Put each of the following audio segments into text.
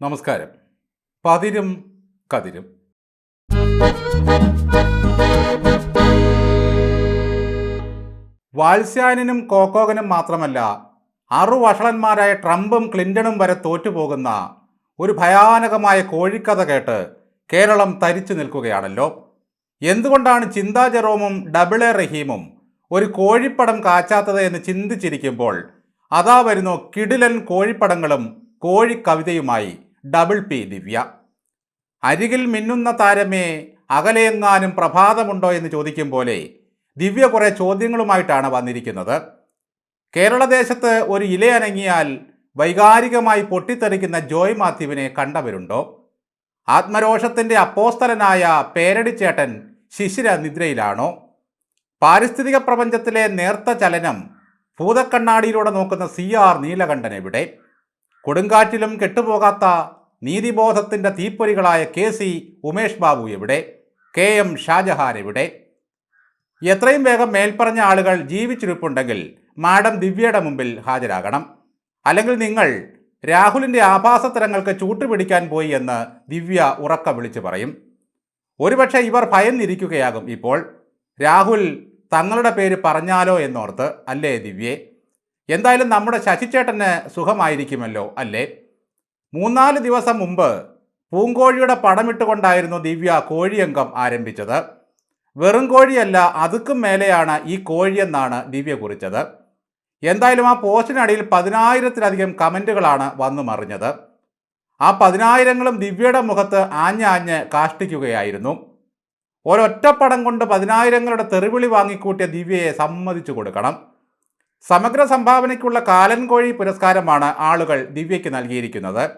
നമസ്കാരം. പതിരും കതിരും. വാത്സ്യാനും കോക്കോകനും മാത്രമല്ല അറുവഷളന്മാരായ ട്രംപും ക്ലിന്റണും വരെ തോറ്റുപോകുന്ന ഒരു ഭയാനകമായ കോഴിക്കഥ കേട്ട് കേരളം തരിച്ചു നിൽക്കുകയാണല്ലോ. എന്തുകൊണ്ടാണ് ചിന്താ ജെറോമും ഡബിൾ എ റഹീമും ഒരു കോഴിപ്പടം കാച്ചാത്തത് എന്ന് ചിന്തിച്ചിരിക്കുമ്പോൾ അതാ വരുന്നു കിടിലൻ കോഴിപ്പടങ്ങളും കോഴിക്കവിതയുമായി ഡബിൾ പി ദിവ്യ. അരികിൽ മിന്നുന്ന താരമേ അകലെയെങ്ങാനും പ്രഭാതമുണ്ടോ എന്ന് ചോദിക്കും പോലെ ദിവ്യ കുറേ ചോദ്യങ്ങളുമായിട്ടാണ് വന്നിരിക്കുന്നത്. കേരളദേശത്ത് ഒരു ഇലയനങ്ങിയാൽ വൈകാരികമായി പൊട്ടിത്തെറിക്കുന്ന ജോയ് മാത്യുവിനെ കണ്ടവരുണ്ടോ? ആത്മരോഷത്തിന്റെ അപ്പോസ്തലനായ പേരടിച്ചേട്ടൻ ശിശിര നിദ്രയിലാണോ? പാരിസ്ഥിതിക പ്രപഞ്ചത്തിലെ നേർത്ത ചലനം ഭൂതക്കണ്ണാടിയിലൂടെ നോക്കുന്ന സി ആർ നീലകണ്ഠൻ എവിടെ? കൊടുങ്കാറ്റിലും കെട്ടുപോകാത്ത നീതിബോധത്തിന്റെ തീപ്പൊരികളായ കെ സി ഉമേഷ് ബാബു എവിടെ? കെ എം ഷാജഹാൻ എവിടെ? എത്രയും വേഗം മേൽപ്പറഞ്ഞ ആളുകൾ ജീവിച്ചിരിപ്പുണ്ടെങ്കിൽ മാഡം ദിവ്യയുടെ മുമ്പിൽ ഹാജരാകണം. അല്ലെങ്കിൽ നിങ്ങൾ രാഹുലിന്റെ ആഭാസത്തരങ്ങൾക്ക് ചൂട്ടുപിടിക്കാൻ പോയി എന്ന് ദിവ്യ ഉറക്ക വിളിച്ചു പറയും. ഒരുപക്ഷെ ഇവർ ഭയന്നിരിക്കുകയാകും ഇപ്പോൾ. രാഹുൽ തങ്ങളുടെ പേര് പറഞ്ഞാലോ എന്നോർത്ത് അല്ലേ ദിവ്യേ? എന്തായാലും നമ്മുടെ ശശിചേട്ടന് സുഖമായിരിക്കുമല്ലോ അല്ലേ? മൂന്നാൽ ദിവസം മുമ്പ് പൂങ്കോഴിയുടെ പടമിട്ടുകൊണ്ടായിരുന്നു ദിവ്യ കോഴിയംഗം ആരംഭിച്ചത്. വെറും കോഴിയല്ല അതുക്കും മേലെയാണ് ഈ കോഴിയെന്നാണ് ദിവ്യ കുറിച്ചത്. എന്തായാലും ആ പോസ്റ്റിനടിയിൽ പതിനായിരത്തിലധികം കമന്റുകളാണ് വന്നു മറിഞ്ഞത്. ആ പതിനായിരങ്ങളും ദിവ്യയുടെ മുഖത്ത് ആഞ്ഞാഞ്ഞ് കാഷ്ടിക്കുകയായിരുന്നു. ഒരൊറ്റപ്പടം കൊണ്ട് പതിനായിരങ്ങളുടെ തെറിവിളി വാങ്ങിക്കൂട്ടിയ ദിവ്യയെ സമ്മതിച്ചു കൊടുക്കണം. സമഗ്ര സംഭാവനയ്ക്കുള്ള കാലൻ കോഴി പുരസ്കാരമാണ് ആളുകൾ ദിവ്യയ്ക്ക് നൽകിയിരിക്കുന്നത്.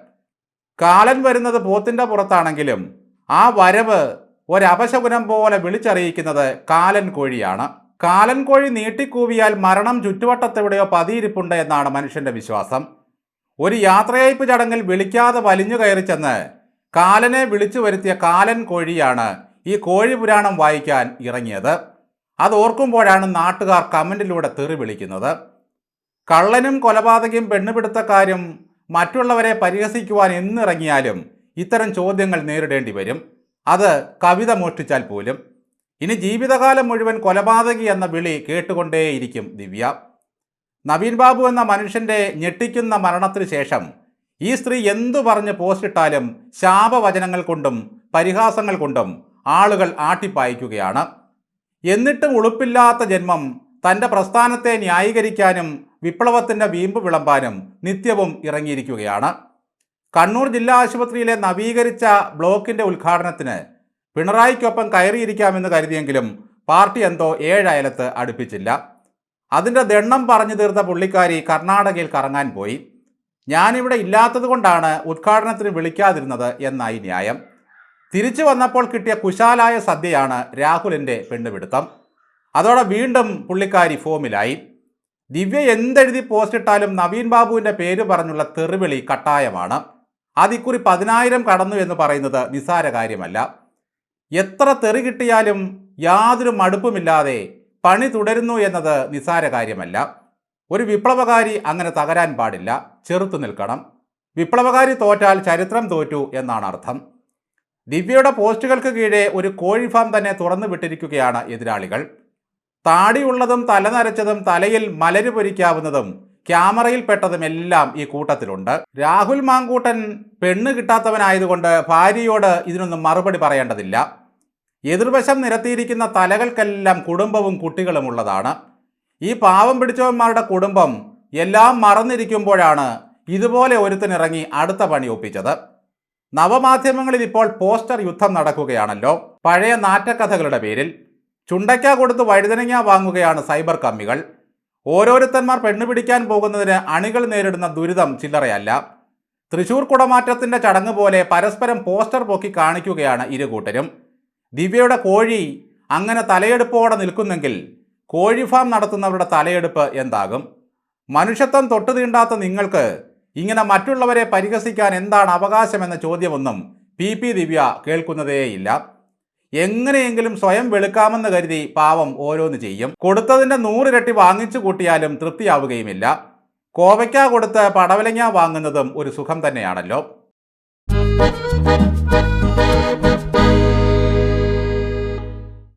കാലൻ വരുന്നത് പോത്തിന്റെ പുറത്താണെങ്കിലും ആ വരവ് ഒരപശകുനം പോലെ വിളിച്ചറിയിക്കുന്നത് കാലൻ കോഴിയാണ്. കാലൻ കോഴി നീട്ടിക്കൂവിയാൽ മരണം ചുറ്റുവട്ടത്തെവിടെയോ പതിയിരിപ്പുണ്ട് എന്നാണ് മനുഷ്യന്റെ വിശ്വാസം. ഒരു യാത്രയയപ്പ് ചടങ്ങിൽ വിളിക്കാതെ വലിഞ്ഞു കയറി ചെന്ന് കാലനെ വിളിച്ചു വരുത്തിയ കാലൻ കോഴിയാണ് ഈ കോഴി പുരാണം വായിക്കാൻ ഇറങ്ങിയത്. അത് ഓർക്കുമ്പോഴാണ് നാട്ടുകാർ കമന്റിലൂടെ തെറി വിളിക്കുന്നത്. കള്ളനും കൊലപാതകയും പെണ്ണുപിടുത്തക്കാരും മറ്റുള്ളവരെ പരിഹസിക്കുവാൻ എന്നിറങ്ങിയാലും ഇത്തരം ചോദ്യങ്ങൾ നേരിടേണ്ടി വരും. അത് കവിത മോഷ്ടിച്ചാൽ പോലും. ഇനി ജീവിതകാലം മുഴുവൻ കൊലപാതകി എന്ന വിളി കേട്ടുകൊണ്ടേയിരിക്കും ദിവ്യ. നവീൻ ബാബു എന്ന മനുഷ്യന്റെ ഞെട്ടിക്കുന്ന മരണത്തിനു ശേഷം ഈ സ്ത്രീ എന്തു പറഞ്ഞ് പോസ്റ്റിട്ടാലും ശാപവചനങ്ങൾ കൊണ്ടും പരിഹാസങ്ങൾ കൊണ്ടും ആളുകൾ ആട്ടിപ്പായിക്കുകയാണ്. എന്നിട്ടും ഉളുപ്പില്ലാത്ത ജന്മം തന്റെ പ്രസ്ഥാനത്തെ ന്യായീകരിക്കാനും വിപ്ലവത്തിന്റെ വീമ്പ് വിളമ്പാനും നിത്യവും ഇറങ്ങിയിരിക്കുകയാണ്. കണ്ണൂർ ജില്ലാ ആശുപത്രിയിലെ നവീകരിച്ച ബ്ലോക്കിന്റെ ഉദ്ഘാടനത്തിന് പിണറായിക്കൊപ്പം കയറിയിരിക്കാമെന്ന് കരുതിയെങ്കിലും പാർട്ടി എന്തോ ഏഴയലത്ത് അടുപ്പിച്ചില്ല. അതിന്റെ ദണ്ണം പറഞ്ഞു തീർത്ത പുള്ളിക്കാരി കർണാടകയിൽ കറങ്ങാൻ പോയി. ഞാനിവിടെ ഇല്ലാത്തത് കൊണ്ടാണ് ഉദ്ഘാടനത്തിന് വിളിക്കാതിരുന്നത് എന്നായി ന്യായം. തിരിച്ചു വന്നപ്പോൾ കിട്ടിയ കുശാലായ സദ്യയാണ് രാഹുലിന്റെ പെണ്ണുപിടുത്തം. അതോടെ വീണ്ടും പുള്ളിക്കാരി ഫോമിലായി. ദിവ്യ എന്തെഴുതി പോസ്റ്റ് ഇട്ടാലും നവീൻ ബാബുവിന്റെ പേര് പറഞ്ഞുള്ള തെറിവിളി കട്ടായമാണ്. അതിക്കുറി പതിനായിരം കടന്നു എന്ന് പറയുന്നത് നിസാര കാര്യമല്ല. എത്ര തെറി കിട്ടിയാലും യാതൊരു മടുപ്പുമില്ലാതെ പണി തുടരുന്നു എന്നത് നിസാര കാര്യമല്ല. ഒരു വിപ്ലവകാരി അങ്ങനെ തകരാൻ പാടില്ല. ചെറുത്തു നിൽക്കണം. വിപ്ലവകാരി തോറ്റാൽ ചരിത്രം തോറ്റു എന്നാണ് അർത്ഥം. ദിവ്യയുടെ പോസ്റ്റുകൾക്ക് കീഴെ ഒരു കോഴി ഫാം തന്നെ തുറന്നു വിട്ടിരിക്കുകയാണ് എതിരാളികൾ. താടിയുള്ളതും തല നരച്ചതും തലയിൽ മലര് പൊരിക്കാവുന്നതും ക്യാമറയിൽ പെട്ടതും എല്ലാം ഈ കൂട്ടത്തിലുണ്ട്. രാഹുൽ മാങ്കൂട്ടൻ പെണ്ണ് കിട്ടാത്തവനായതുകൊണ്ട് ഭാര്യയോട് ഇതിനൊന്നും മറുപടി പറയേണ്ടതില്ല. എതിർവശം നിരത്തിയിരിക്കുന്ന തലകൾക്കെല്ലാം കുടുംബവും കുട്ടികളും ഉള്ളതാണ്. ഈ പാവം പിടിച്ചവന്മാരുടെ കുടുംബം എല്ലാം മറന്നിരിക്കുമ്പോഴാണ് ഇതുപോലെ ഒരുത്തനിറങ്ങി അടുത്ത പണി ഒപ്പിച്ചത്. നവമാധ്യമങ്ങളിൽ ഇപ്പോൾ പോസ്റ്റർ യുദ്ധം നടക്കുകയാണല്ലോ. പഴയ നാറ്റക്കഥകളുടെ പേരിൽ ചുണ്ടയ്ക്ക കൊടുത്ത് വഴുതനങ്ങ വാങ്ങുകയാണ് സൈബർ കമ്മികൾ. ഓരോരുത്തന്മാർ പെണ്ണുപിടിക്കാൻ പോകുന്നതിന് അണികൾ നേരിടുന്ന ദുരിതം ചില്ലറയല്ല. തൃശൂർ കുടമാറ്റത്തിന്റെ ചടങ്ങ് പോലെ പരസ്പരം പോസ്റ്റർ പൊക്കി കാണിക്കുകയാണ് ഇരുകൂട്ടരും ദിവ്യയുടെ കോഴി അങ്ങനെ തലയെടുപ്പോടെ നിൽക്കുന്നെങ്കിൽ കോഴി ഫാം നടത്തുന്നവരുടെ തലയെടുപ്പ് എന്താകും? മനുഷ്യത്വം തൊട്ടു തീണ്ടാത്ത നിങ്ങൾക്ക് ഇങ്ങനെ മറ്റുള്ളവരെ പരിഹസിക്കാൻ എന്താണ് അവകാശമെന്ന ചോദ്യമൊന്നും പി പി ദിവ്യ കേൾക്കുന്നതേയില്ല. എങ്ങനെയെങ്കിലും സ്വയം വെളുക്കാമെന്ന് കരുതി പാവം ഓരോന്ന് ചെയ്യും. കൊടുത്തതിന്റെ നൂറിരട്ടി വാങ്ങിച്ചു കൂട്ടിയാലും തൃപ്തിയാവുകയുമില്ല. കോവയ്ക്ക കൊടുത്ത് പടവലങ്ങ വാങ്ങുന്നതും ഒരു സുഖം തന്നെയാണല്ലോ.